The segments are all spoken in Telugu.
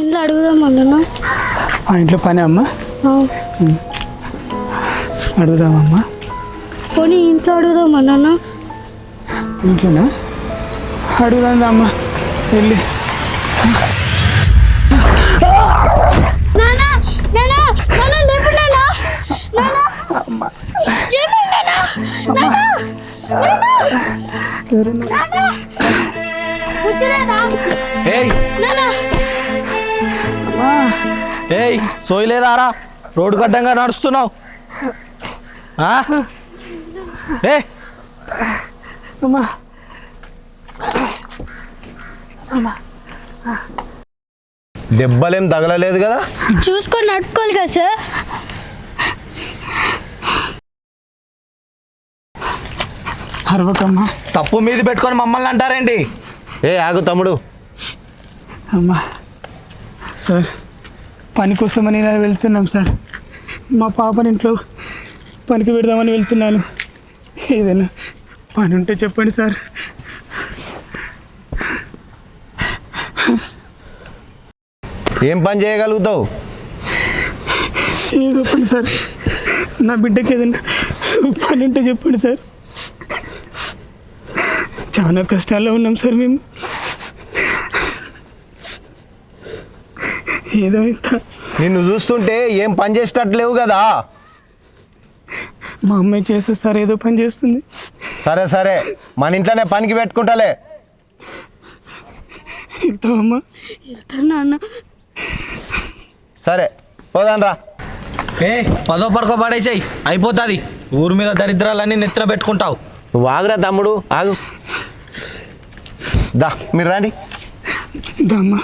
ఇంట్లో అడుగుదాం అన్న ఆ ఇంట్లో పని అమ్మా? అడుగుదామమ్మా. పోనీ ఇంట్లో అడుగుదాం అన్న ఇంట్లోనా? అడుగుదాం అమ్మా. వెళ్ళి ఏయ్. నానా. ఏయ్ సోయలేదారా? రోడ్డు గడ్డంగా నడుస్తున్నావు. ఆ? ఏ? అమ్మా. దెబ్బలేం తగలలేదు కదా? చూసుకొని నడుపుకోవాలి కదా సార్. అరవకమ్మా. తప్పు మీది పెట్టుకొని మమ్మల్ని అంటారేంటి? ఏ ఆగు తమ్ముడు. అమ్మా. సార్. పని కోసమని వెళ్తున్నాం సార్. మా పాపని ఇంట్లో పనికి పెడదామని వెళ్తున్నాను. ఏదైనా పని ఉంటే చెప్పండి సార్. ఏం పని చేయగలుగుతావు? ఏదో పని సార్. నా బిడ్డకి ఏదైనా పని ఉంటే చెప్పండి సార్. చాలా కష్టాల్లో ఉన్నాం సార్ మేము. ఏదో ఇంత నిన్ను చూస్తుంటే ఏం పని చేసేటట్టు లేవు కదా. మా అమ్మాయి చేస్తే సార్ ఏదో పని చేస్తుంది. సరే సరే. మన ఇంట్లోనే పనికి పెట్టుకుంటాలే. వెళ్తాను నాన్న. సరే పోదాన్రా ఏ పదో పడకో పడేసాయి. అయిపోతుంది. ఊరి మీద దరిద్రాలన్నీ నెత్తిన పెట్టుకుంటావు. నువ్వు ఆగురా తమ్ముడు ఆగు. దా మీరు రండి. దమ్మా.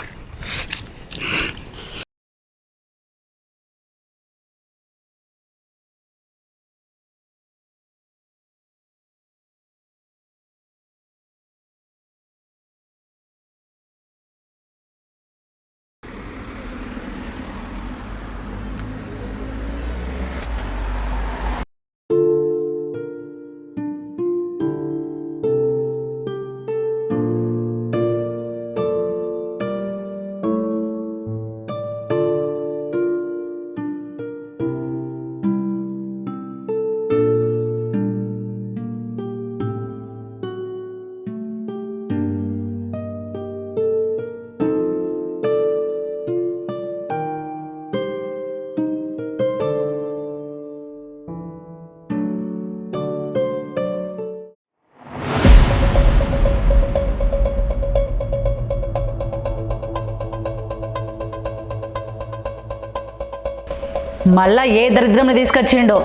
మళ్ళా ఏ దరిద్రంని తీసుకొచ్చిండో?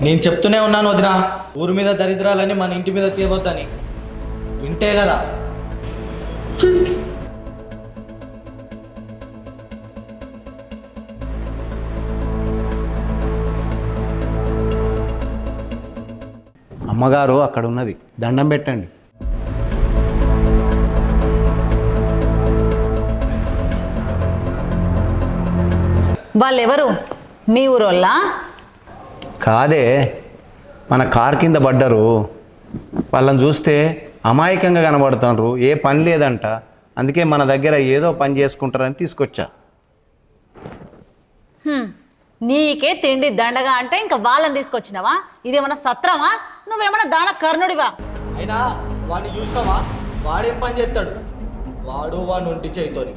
నేను చెప్తూనే ఉన్నాను వదిన ఊరి మీద దరిద్రాలని మన ఇంటి మీద తీయవద్దని. వింటే కదా. అమ్మగారు అక్కడ ఉన్నది దండం పెట్టండి. వాళ్ళెవరు? మీ ఊరోళ్ళా? కాదే మన కార్ కింద పడ్డరు. వాళ్ళని చూస్తే అమాయకంగా కనబడుతున్నారు. ఏ పని లేదంట. అందుకే మన దగ్గర ఏదో పని చేసుకుంటారని తీసుకొచ్చా. హ్మ్. నీకే తిండి దండగా అంటే ఇంకా వాళ్ళని తీసుకొచ్చినావా? ఇదేమన్నా సత్రమా? నువ్వేమన్నా దాన కర్ణుడివా? అయినా వాడిని చూసావా వాడేం పని చేస్తాడు? వాడు వాడిని ఒంటి చేయితోని.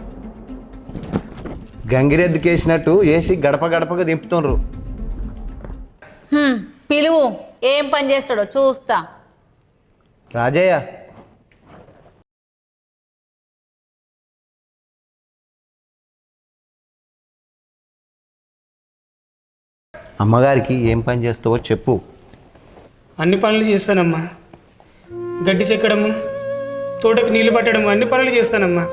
గంగిరెద్దుకేసినట్టు వేసి గడప గడపగా దింపుతుండ్రు. హ్మ్. పిలువు. ఏం పని చేస్తాడో చూస్తా. రాజయ్య. అమ్మగారికి ఏం పని చేస్తావో చెప్పు. అన్ని పనులు చేస్తానమ్మా. గడ్డి చెక్కడము తోటకు నీళ్ళు పట్టడము అన్ని పనులు చేస్తానమ్మా.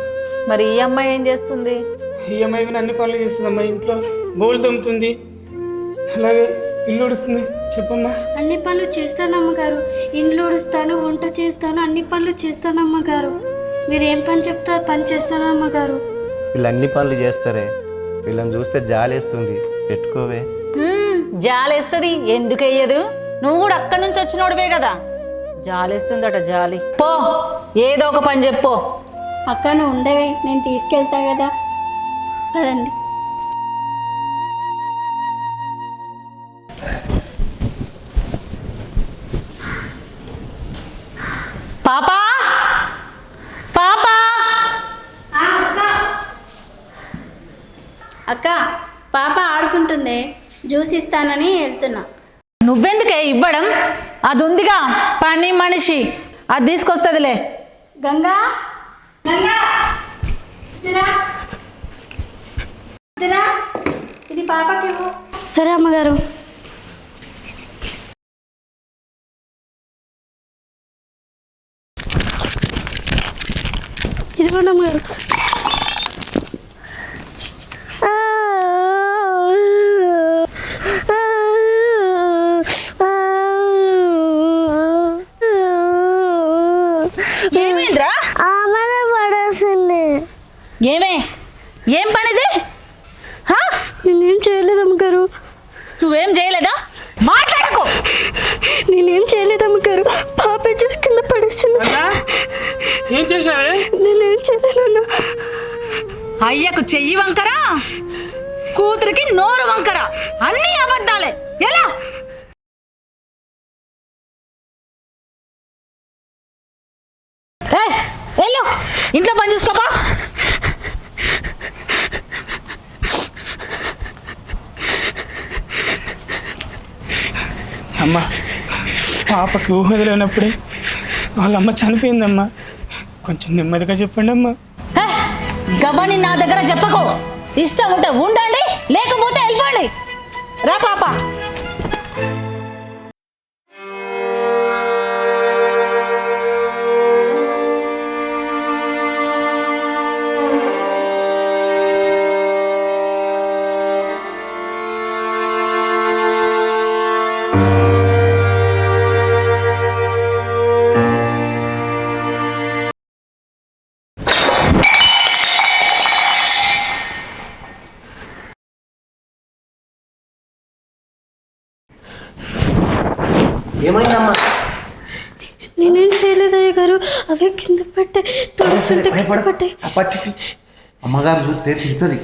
మరి ఈ అమ్మాయి ఏం చేస్తుంది? ఈఎంఐ అన్ని పనులు చేస్తుందమ్మా. ఇంట్లో బోల్ తోముతుంది అలాగే ఇల్లు ఉడుస్తుంది చెప్పమ్మా. అన్ని పనులు చేస్తాను అమ్మగారు ఇంట్లో ఉడుస్తాను వంట చేస్తాను అన్ని పనులు చేస్తాను అమ్మగారు మీరు ఏం పని చెప్తే పని చేస్తాను అమ్మగారు వీళ్ళు అన్ని పనులు చేస్తారే. వీళ్ళని చూస్తే జాలేస్తుంది. పెట్టుకోవే. జాలేస్తుంది. ఎందుకు వెయ్యదు నువ్వు కూడా అక్కడి నుంచి వచ్చినోడివే కదా. జాలేస్తుందట జాలి. పో ఏదో ఒక పని చెప్పు. అక్క నువ్వు ఉండవే. నేను తీసుకెళ్తా కదా. పదండి. పాపా? పాపా? అక్క పాప ఆడుకుంటుంది. జ్యూస్ ఇస్తానని వెళ్తున్నా. నువ్వెందుకే ఇవ్వడం? అది ఉందిగా పని మనిషి. అది తీసుకొస్తుందిలే. గంగా? గంగా. ఇది పాపకేమో. సరే అమ్మగారు. ఇదిగోండి అమ్మగారు ఏమైందిరా ఆమెనే పడేసింది ఏమే ఏం పనిది హా? నేనేం చేయలేదు అమ్మగారు నువ్వేం చేయలేదా? మాట్లాడుకో! నేనేం చేయలేదు అమ్మగారు. పాప చూసి కింద పడేసింది. ఏం చేశావే? నేనేం చేయలేదన్నా అయ్యకు చెయ్యి వంకర కూతురికి నోరు వంకర. అన్నీ అబద్ధాలే. ఎలా ఏ, వెళ్ళు ఇంట్లో పని చూసుకోపా అమ్మ పాపకి ఊహ లేనప్పుడే వాళ్ళ అమ్మ చనిపోయిందమ్మా. కొంచెం నెమ్మదిగా చెప్పండి అమ్మా గవ్వని నా దగ్గర చెప్పకు. ఇష్టం ఉంటే ఉండండి లేకపోతే వెళ్ళిపోండి రా పాప. ఏమైందమ్మా? నేనేం చేయలేదు అయ్య గారు. అవే కింద పట్టే తోడుస్తుంటే ఆ పట్టి అమ్మగారు చూస్తే తిడుతుంది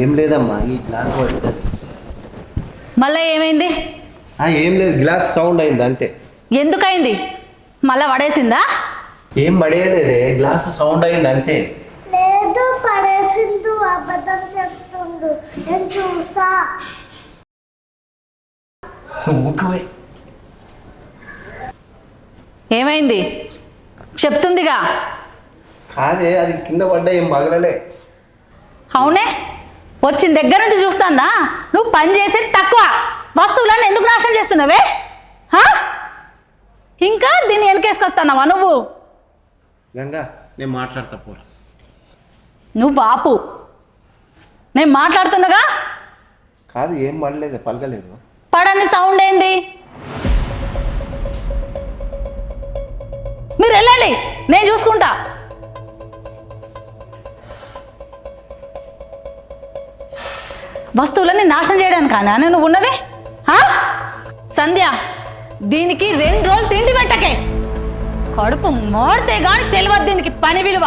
ఏం లేదమ్మా ఈ పడుతుంది మళ్ళీ ఏమైంది? ఏం లేదు గ్లాస్ సౌండ్ అయింది అంతే. ఎందుకైంది? మళ్ళా పడేసిందా? ఏం పడేయలేదే గ్లాస్ సౌండ్ అయింది అంతే. లేదు పడేసిందు అబద్ధం చెప్తుండు. నేను చూసా. ఊరుకోవే. ఏమైంది? చెప్తుందిగా. కాదే అది కింద పడ్డా ఏం పగలలే. అవునే? వచ్చిన దగ్గర నుంచి చూస్తానా నువ్వు పని చేసేది తక్కువ. వస్తువులను ఎందుకు నాశనం చేస్తున్నావే? హా? ఇంకా దీన్ని వెనకేసుకొస్తున్నావా నువ్వు? గంగా నేను మాట్లాడతా పోరా నువ్వు బాపు. నేను మాట్లాడుతున్నాగా కాదు ఏం పడలేదు పలకలేదు. పడని సౌండ్ ఏంది? మీరు వెళ్ళండి నేను చూసుకుంటా. వస్తువులని నాశనం చేయడానికి కానీ నువ్వు ఉన్నది? సంధ్య దీనికి రెండు రోజులు తిండి పెట్టకే. కడుపు మోడితే గాని తెలియదు దీనికి పని విలువ.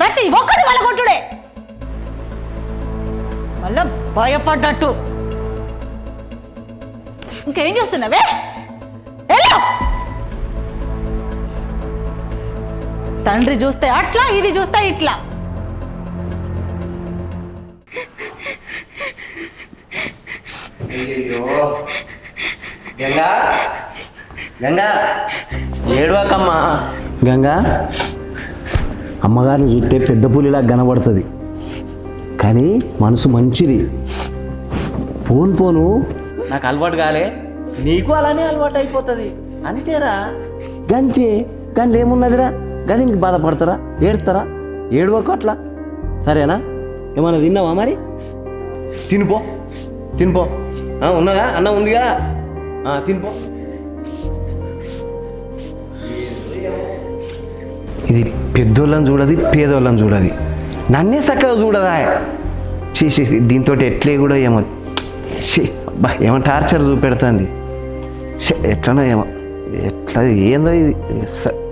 ప్రతి ఒక్కటి వాళ్ళ కొట్టుడే మళ్ళా భయపడ్డట్టు. ఇంకేం చేస్తున్నావే? తండ్రి చూస్తే అట్లా ఇది చూస్తే ఇట్లా. అయ్యయ్యో గంగా. గంగా. ఏడవకమ్మా. గంగా అమ్మగారిని చూస్తే పెద్ద పులిలా కనబడుతుంది. కానీ మనసు మంచిది. పోను పోను. నాకు అలవాటు కాలే. నీకు అలానే అలవాటు అయిపోతుంది. అంతేరా. గంతే. గంతే ఏమున్నదిరా? గది ఇంక బాధపడతారా? ఏడుతారా? ఏడవకు అట్లా? సరేనా? ఏమన్నా తిన్నావా మరి? తినిపో. తినిపో. ఉన్నదా? అన్న ఉందిగా. తినిపో ఇది పెద్దోళ్ళని చూడది పేదోళ్ళని చూడది. నన్నే చక్కగా చూడదా? చేసేసి దీంతో ఎట్లే కూడా ఏమో. బా ఏమో టార్చర్ చూపెడుతుంది. ఎట్లనో ఏమో. ఎట్లా ఏందో ఇది. స-